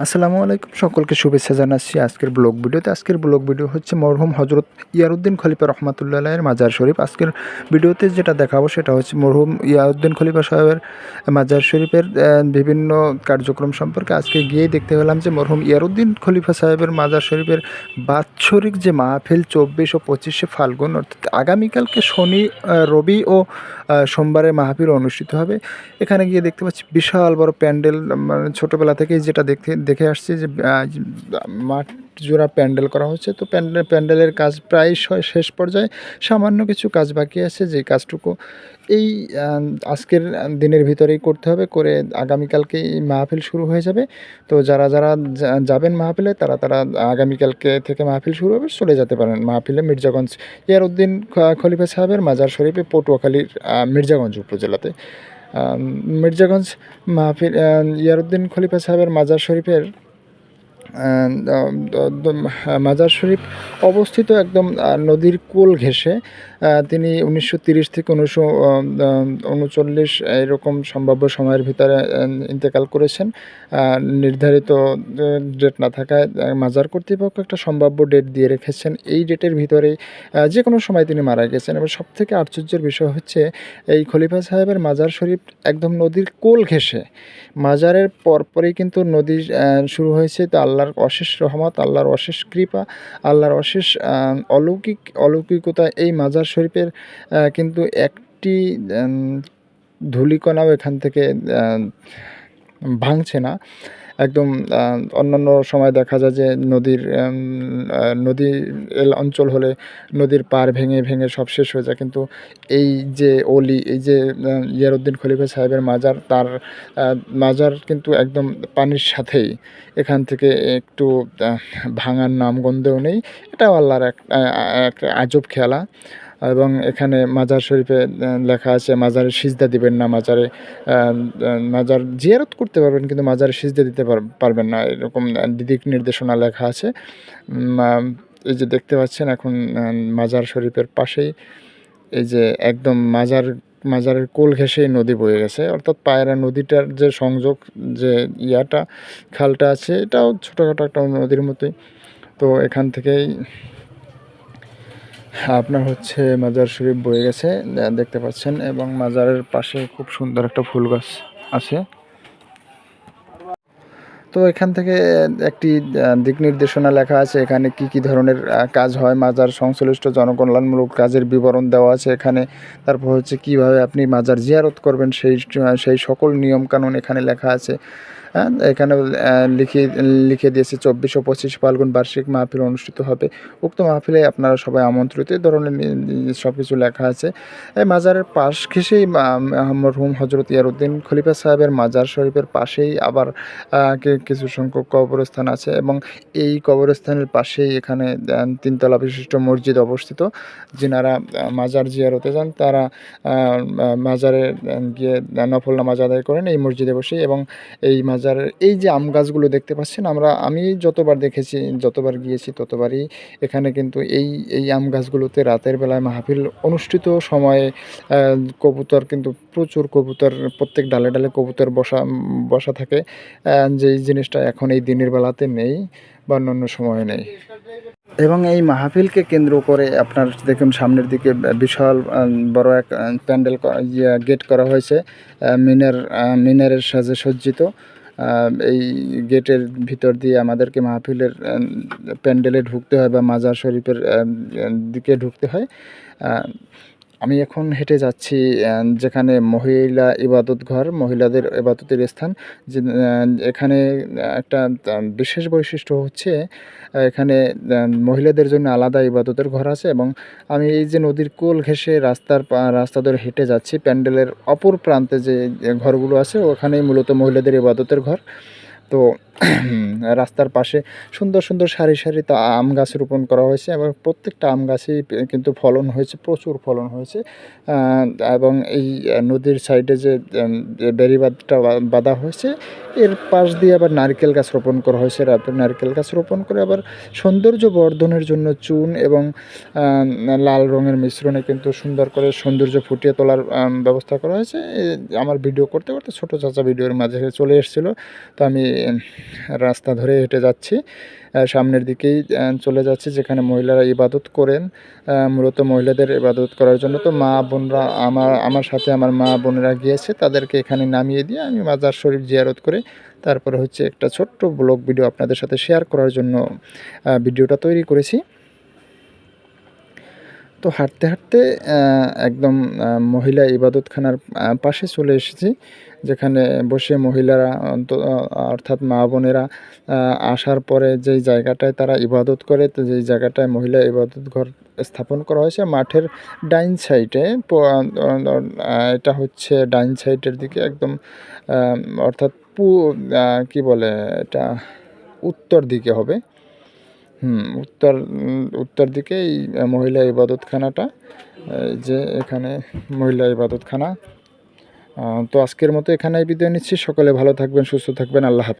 আসসালামু আলাইকুম সকলকে শুভেচ্ছা জানাচ্ছি আজকের ব্লগ ভিডিওতে। আজকের ব্লগ ভিডিও হচ্ছে মরহুম হজরত ইয়ারউদ্দিন খলিফা রহমাতুল্লাহের মাজার শরীফ। আজকের ভিডিওতে যেটা দেখাবো সেটা হচ্ছে মরহুম ইয়ারউদ্দিন খলিফা সাহেবের মাজার শরীফের বিভিন্ন কার্যক্রম সম্পর্কে। আজকে গিয়ে দেখতে পেলাম যে মরহুম ইয়ারউদ্দিন খলিফা সাহেবের মাজার শরীফের বাৎসরিক যে মাহফিল চব্বিশ ও পঁচিশে ফাল্গুন অর্থাৎ আগামীকালকে শনি রবি ও আহ, সোমবারে মাহফিল অনুষ্ঠিত হবে। এখানে গিয়ে দেখতে পাচ্ছি বিশাল বড় প্যান্ডেল মানে ছোটোবেলা থেকেই যেটা দেখতে দেখে আসছি যে মাঠ জোড়া প্যান্ডেল করা হচ্ছে। তো প্যান্ডেল প্যান্ডেলের কাজ প্রায় শেষ পর্যায়ে সামান্য কিছু কাজ বাকি আছে যে কাজটুকু এই আজকের দিনের ভিতরেই করতে হবে করে আগামীকালকে এই মাহফিল শুরু হয়ে যাবে। তো যারা যারা যাবেন মাহফিলে তারা তারা আগামীকালকে থেকে মাহফিল শুরু হবে, চলে যেতে পারেন মাহফিলে মির্জাগঞ্জ, ইয়ারউদ্দিন খলিফা সাহেবের মাজার শরীফে পটুয়াখালীর মির্জাগঞ্জ উপজেলাতে। মির্জাগঞ্জ মাহফিল ইয়ারউদ্দিন খলিফা সাহেবের মাজার শরীফের মাজার শরীফ অবস্থিত একদম নদীর কোল ঘেঁষে তিনি উনিশশো তিরিশ থেকে উনিশশো উনচল্লিশ এরকম সম্ভাব্য সময়ের ভিতরে ইন্তেকাল করেছেন। নির্ধারিত ডেট না থাকায় মাজার কর্তৃপক্ষ একটা সম্ভাব্য ডেট দিয়ে রেখেছেন। এই ডেটের ভিতরেই আহ, যে কোনো সময় তিনি মারা গেছেন। এবং সবথেকে আশ্চর্যের বিষয় হচ্ছে এই খলিফা সাহেবের মাজার শরীফ একদম নদীর কোল ঘেঁষে। মাজারের পরপরই কিন্তু নদী শুরু হয়েছে তো আল্লাহর অশেষ রহমত, আল্লাহর অশেষ কৃপা, আল্লাহর অশেষ অলৌকিক, অলৌকিকতা এই মাজার শরীফের কিন্তু একটি ধুলিকণাও এখান থেকে ভাঙছে না। একদম অন্যান্য সময় দেখা যায় যে নদীর নদী এল, অঞ্চল হলে নদীর পার ভেঙে ভেঙে সব শেষ হয়ে যায়। কিন্তু এই যে অলি, এই যে ইয়ারউদ্দিন খলিফা সাহেবের মাজার, তার মাজার কিন্তু একদম পানির সাথেই। এখান থেকে একটু ভাঙার নামগন্ধেও নেই। এটাও আল্লাহর এক এক আজব খেলা। এবং এখানে মাজার শরীফে লেখা আছে, মাজারে সিজদা দিবেন না, মাজারে মাজার জিয়ারত করতে পারবেন, কিন্তু মাজারে সিজদা দিতে পার- পারবেন না, এরকম দিক নির্দেশনা লেখা আছে। এই যে দেখতে পাচ্ছেন এখন মাজার শরীফের পাশেই এই যে একদম মাজার, মাজারের কোল ঘেঁষেই নদী বয়ে গেছে, অর্থাৎ পায়রা নদীটার যে সংযোগ, যে ইয়াটা, খালটা আছে, এটাও ছোটোখাটো একটা নদীর মতোই। তো এখান থেকেই আপনার হচ্ছে মাজার শরীফ বয়ে গেছে দেখতে পাচ্ছেন, এবং মাজারের পাশে খুব সুন্দর একটা ফুল গাছ আছে। তো এখান থেকে একটি দিক নির্দেশনা লেখা আছে, এখানে কি কি ধরনের কাজ হয়, মাজার সংশ্লিষ্ট জনকল্যাণমূলক কাজের বিবরণ দেওয়া আছে এখানে, তারপর হচ্ছে কীভাবে আপনি মাজার জিয়ারত করবেন, সেই সেই সকল নিয়মকানুন এখানে লেখা আছে। হ্যাঁ এখানে লিখে লিখে দিয়েছে চব্বিশ ও পঁচিশ ফাল্গুন বার্ষিক মাহফিল অনুষ্ঠিত হবে। উক্ত মাহফিলে আপনারা সবাই আমন্ত্রিত। এই ধরনের সব কিছু লেখা আছে। এই মাজারের পাশ ঘেঁষেই মা- মরহুম হজরত ইয়ারউদ্দিন খলিফা সাহেবের মাজার শরীফের পাশেই আবার কিছু সংখ্যক কবরস্থান আছে এবং এই কবরস্থানের পাশেই এখানে তিনতলা বিশিষ্ট মসজিদ অবস্থিত। যিনারা মাজার জিয়ারতে যান, তারা মাজারে গিয়ে নফল নামাজ আদায় করেন। এই মসজিদে বসেই এবং এই মাজারের এই যে আম গাছগুলো দেখতে পাচ্ছেন, আমরা, আমি যতবার দেখেছি, যতবার গিয়েছি ততবারই এখানে কিন্তু এই এই আম গাছগুলোতে রাতের বেলায় মাহফিল অনুষ্ঠিত সময়ে কবুতর কিন্তু প্রচুর কবুতর, প্রত্যেক ডালে ডালে কবুতর বসা বসা থাকে। যেই জিনিসটা এখন এই দিনের বেলাতে নেই বা অন্যান্য সময়ে নেই। এবং এই মাহফিলকে কেন্দ্র করে আপনার দেখুন সামনের দিকে বিশাল বড় এক প্যান্ডেল ইয়ে গেট করা হয়েছে মিনার মিনারের সাজে সজ্জিত। এই গেটের ভিতর দিয়ে আমাদেরকে মাহফিলের প্যান্ডেলে ঢুকতে হয় বা মাজার শরীফের দিকে ঢুকতে হয়। আমি এখন হেঁটে যাচ্ছি যেখানে মহিলা ইবাদত ঘর, মহিলাদের ইবাদতের স্থান, যে এখানে একটা বিশেষ বৈশিষ্ট্য হচ্ছে এখানে মহিলাদের জন্য আলাদা ইবাদতের ঘর আছে এবং আমি এই যে নদীর কোল ঘেঁষে রাস্তার রাস্তা ধরে হেঁটে যাচ্ছি, প্যান্ডেলের অপর প্রান্তে যে ঘরগুলো আছে, ওখানেই মূলত মহিলাদের ইবাদতের ঘর। তো রাস্তার পাশে সুন্দর সুন্দর সারি সারি তা আম গাছ রোপণ করা হয়েছে এবং প্রত্যেকটা আম গাছেই কিন্তু ফলন হয়েছে, প্রচুর ফলন হয়েছে। এবং এই নদীর সাইডে যে বেড়িবাঁধটা বাঁধা হয়েছে, এর পাশ দিয়ে আবার নারকেল গাছ রোপণ করা হয়েছে রাতে নারকেল গাছ রোপণ করে আবার সৌন্দর্য বর্ধনের জন্য চুন এবং লাল রঙের মিশ্রণে কিন্তু সুন্দর করে সৌন্দর্য ফুটিয়ে তোলার ব্যবস্থা করা হয়েছে। আমার ভিডিও করতে করতে ছোটো চাচা ভিডিওর মাঝে চলে এসেছিল। তো আমি রাস্তা ধরে হেঁটে যাচ্ছি। সামনের দিকেই চলে যাচ্ছি যেখানে মহিলারা ইবাদত করেন। মূলত মহিলাদের ইবাদত করার জন্য। তো মা বোনরা আমার আমার সাথে আমার মা বোনেরা গিয়েছে, তাদেরকে এখানে নামিয়ে দিয়ে আমি মাজার শরীফ জিয়ারত করে, তারপরে হচ্ছে একটা ছোট্ট ব্লগ ভিডিও আপনাদের সাথে শেয়ার করার জন্য ভিডিওটা তৈরি করেছি। তো হাঁটতে হাঁটতে একদম মহিলা ইবাদতখানার পাশে চলে এসেছি, যেখানে বসে মহিলারা অর্থাৎ মা বোনেরা আসার পরে যেই জায়গাটায় তারা ইবাদত করে, তো যেই জায়গাটায় মহিলা ইবাদত ঘর স্থাপন করা হয়েছে, মাঠের ডাইন সাইডে এটা হচ্ছে ডাইন সাইডের দিকে একদম অর্থাৎ পু কি বলে এটা, উত্তর দিকে হবে। হুম, উত্তর উত্তর দিকে এই মহিলা ইবাদতখানাটা যে এখানে মহিলা ইবাদতখানা। তো আজকের মতো এখানেই বিদায় নিচ্ছি। সকলে ভালো থাকবেন, সুস্থ থাকবেন। আল্লাহ হাফেজ।